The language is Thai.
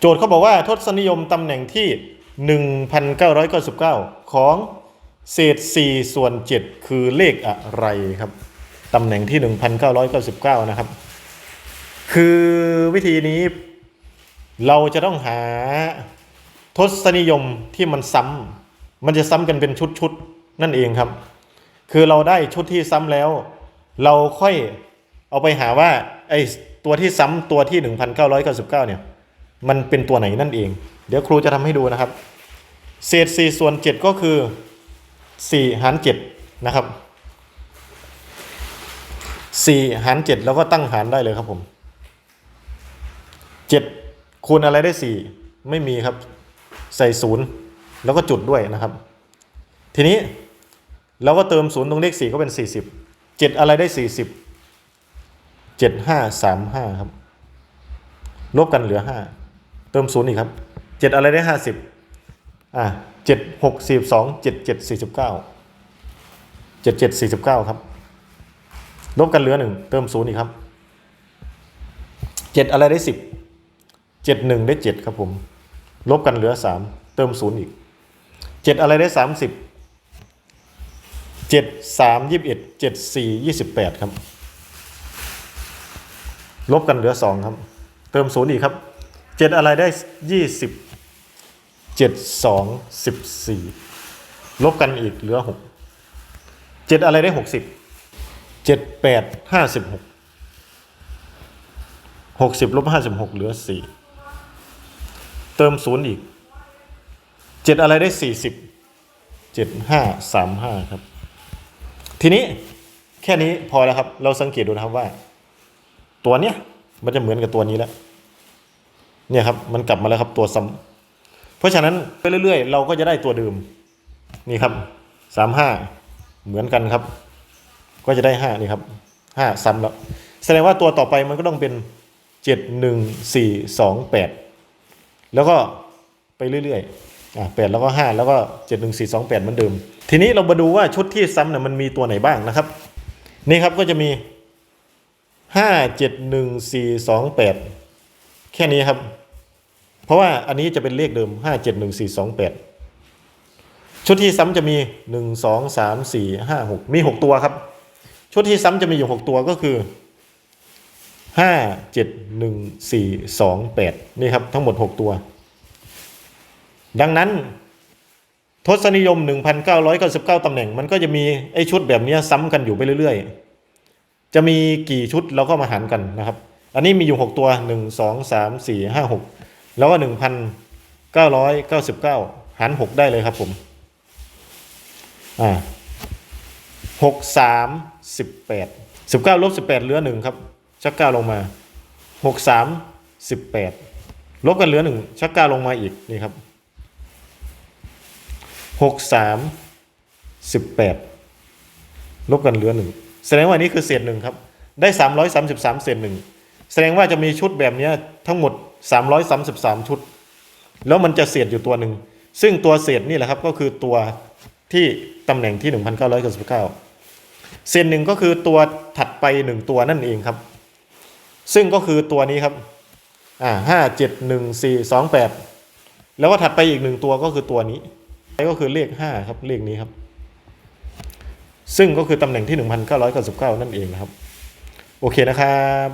โจทย์เขาบอกว่าทศนิยมตำแหน่งที่ 1999 ของเศษ 4 ส่วน 7 คือเลขอะไรครับตำแหน่งที่ 1999 นะครับ คือวิธีนี้เราจะต้องหาทศนิยมที่มันซ้ำมันจะซ้ำกันเป็นชุดๆ นั่นเองครับ คือเราได้ชุดที่ซ้ำแล้ว เราค่อยเอาไปหาว่าไอ้ตัวที่ซ้ำตัวที่ 1999 เนี่ย มันเป็นตัวไหนนั่นเอง เดี๋ยวครูจะทำให้ดูนะครับ เศษ4ส่วน7ก็คือ4หาร7นะครับ4หาร7แล้วก็ตั้งหารได้เลยครับผม7คูณอะไรได้4ไม่มีครับ ใส่ศูนย์แล้วก็จุดด้วยนะครับ ทีนี้เราก็เติมศูนย์ตรงเลข4ก็เป็น40 7อะไรได้40 7 5 3 5ครับ ลบกันเหลือ5 เติมศูนย์อีกครับ7อะไรได้50อะ7 6 42 7 7 49 7 7 49ครับลบกันเหลือ1เติมศูนย์อีกครับ7อะไรได้10 7 1ได้7ครับผม ลบกันเหลือ3เติมศูนย์อีก7อะไรได้30 7 3 21 7 4 28ครับ ลบกันเหลือ2ครับ เติมศูนย์อีกครับ เจ็ดอะไรได้ยี่สิบเจ็ดสองสิบสี่ลบกันอีกเหลือหกเจ็ดอะไรได้หกสิบเจ็ดแปดห้าสิบหกหกสิบลบห้าสิบหกเหลือสี่เติมศูนย์อีกเจ็ดอะไรได้สี่สิบเจ็ดห้าสามห้าครับ ทีนี้แค่นี้พอแล้วครับ เราสังเกตดูนะครับว่า ตัวเนี้ยมันจะเหมือนกับตัวนี้แล้ว เนี่ยครับมันกลับมาแล้วครับตัวซ้ำเพราะฉะนั้นไปเรื่อยๆ เราก็จะได้ตัวเดิมนี่ครับสามห้าเหมือนกันครับ ก็จะได้ห้านี่ครับห้าซ้ำแล้ว แสดงว่าตัวต่อไปมันก็ต้องเป็นเจ็ดหนึ่งสี่สองแปดแล้วก็ไปเรื่อยๆอะแปดแล้วก็ห้าแล้วก็เจ็ดหนึ่งสี่สองแปดเหมือนเดิม ทีนี้เรามาดูว่าชุดที่ซ้ำเนี่ยมันมีตัวไหนบ้างนะครับ นี่ครับก็จะมีห้าเจ็ดหนึ่งสี่สองแปด แค่นี้ครับ เพราะว่าอันนี้จะเป็นเลขเดิมห้าเจ็ดหนึ่งสี่สองแปดชุดที่ซ้ำจะมีหนึ่งสองสามสี่ห้าหกมีหกตัวครับ ชุดที่ซ้ำจะมีอยู่หกตัวก็คือห้าเจ็ดหนึ่งสี่สองแปดนี่ครับ ทั้งหมดหกตัว ดังนั้นทศนิยม 1,999ตำแหน่ง มันก็จะมีไอ้ชุดแบบนี้ซ้ำกันอยู่ไปเรื่อย ๆ จะมีกี่ชุดเราก็มาหารกันนะครับ อันนี้มีอยู่ 6 ตัว 1 2 3 4 5 6 แล้วก็ 1,999 หาร 6 ได้เลยครับผมอ่า6 3 18 19ลบ18เหลือ1ครับ ชัก9ลงมา6 3 18ลบกันเหลือ1ชัก9ลงมาอีกนี่ครับหกสามสิบแปดลบกันเหลือหนึ่งแสดงว่านนี้คือเศษหนึ่งครับ ได้สามร้อยสามสิบสามเศษหนึ่ง แสดงว่าจะมีชุดแบบนี้ทั้งหมดสามร้อยสามสิบสามชุด แล้วมันจะเศษอยู่ตัวหนึ่ง ซึ่งตัวเศษนี่แหละครับก็คือตัวที่ตำแหน่งที่หนึ่งพันเก้าร้อยเก้าสิบเก้าเศษหนึ่งก็คือตัวถัดไปหนึ่งตัวนั่นเองครับ ซึ่งก็คือตัวนี้ครับอ่าห้าเจ็ดหนึ่งสี่สองแปดแล้วก็ถัดไปอีกหนึ่งตัวก็คือตัวนี้ก็คือเลข5ครับเลขนี้ครับ ซึ่งก็คือตำแหน่งที่1999นั่นเองนะครับ โอเคนะครับ